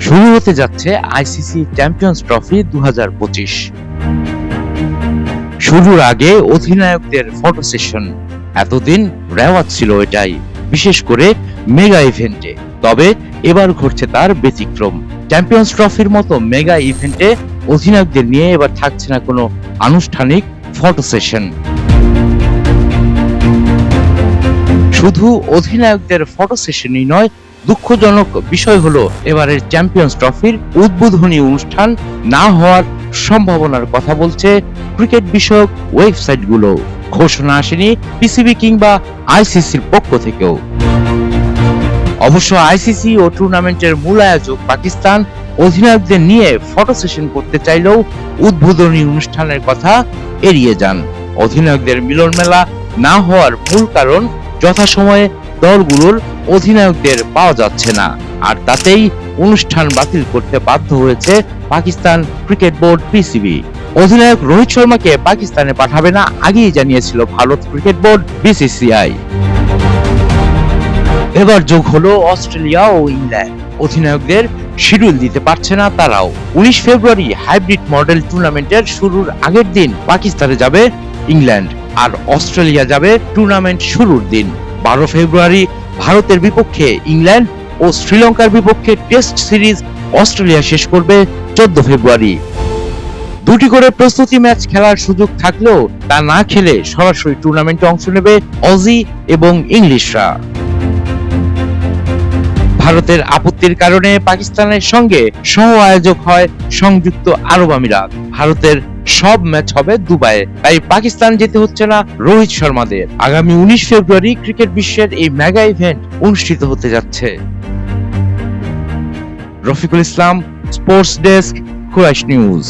শুরু হতে যাচ্ছে আইসিসি চ্যাম্পিয়ন্স ট্রফি দু শুরুর আগে অধিনায়কদের ফটো সেশন এতদিন রেওয়াজ ছিল এটাই, বিশেষ করে মেগা ইভেন্টে তবে এবার ঘটছে তার ব্যতিক্রম। চ্যাম্পিয়ন্স ট্রফির মতো মেগা ইভেন্টে অধিনায়কদের নিয়ে এবার থাকছে না কোনো আনুষ্ঠানিক ফটো সেশন শুধু অধিনায়কদের ফটো সেশনই নয় দুঃখজনক বিষয় হলো, এবারের চ্যাম্পিয়ন্স ট্রফির উদ্বোধনী অনুষ্ঠান না হওয়ার সম্ভাবনার কথা বলছে ক্রিকেট বিষয়ক ওয়েবসাইটগুলো। ঘোষণা আসেনি পিসিবি কিংবা আইসিসির পক্ষ থেকেও। অবশ্য আইসিসি ও টুর্নামেন্টের মূল আয়োজক পাকিস্তান অধিনায়কদের নিয়ে ফটো সেশন করতে চাইলেও উদ্বোধনী অনুষ্ঠানের কথা এড়িয়ে যান। অধিনায়কদের মিলন মেলা না হওয়ার মূল কারণ যথাসময়ে দলগুলোর অধিনায়কদের পাওয়া যাচ্ছে না। আর তাতেই অনুষ্ঠান বাতিল করতে বাধ্য হয়েছে পাকিস্তান ক্রিকেট বোর্ড পিসিবি। অধিনায়ক রোহিত শর্মাকে পাকিস্তানে পাঠাবে না আগেই জানিয়েছিল ভারত ক্রিকেট বোর্ড বিসিসিআই। এবার যোগ হলো অস্ট্রেলিয়া ও ইংল্যান্ড। অধিনায়কদের শিডিউল দিতে পারছে না তারাও। উনিশ ফেব্রুয়ারি হাইব্রিড মডেল টুর্নামেন্টের শুরুর আগের দিন পাকিস্তানে যাবে ইংল্যান্ড। আর অস্ট্রেলিয়া যাবে টুর্নামেন্ট শুরুর দিন। বারো ফেব্রুয়ারি ভারতের বিপক্ষে ইংল্যান্ড ও শ্রীলঙ্কার বিপক্ষে টেস্ট সিরিজ অস্ট্রেলিয়া শেষ করবে চোদ্দ ফেব্রুয়ারি। দুটি করে প্রস্তুতি ম্যাচ খেলার সুযোগ থাকলেও তা না খেলে সরাসরি টুর্নামেন্টে অংশ নেবে অজি এবং ইংলিশরা। ভারতের আপত্তির কারণে পাকিস্তানের সঙ্গে সহ আয়োজক হয় সংযুক্ত আরব আমিরাত। ভারতের সব ম্যাচ হবে দুবাইয়ে। তাই পাকিস্তান যেতে হচ্ছে না রোহিত শর্মাদের। আগামী উনিশ ফেব্রুয়ারি ক্রিকেট বিশ্বের এই মেগা ইভেন্ট অনুষ্ঠিত হতে যাচ্ছে। Rafiqul Islam sports desk Kuraish news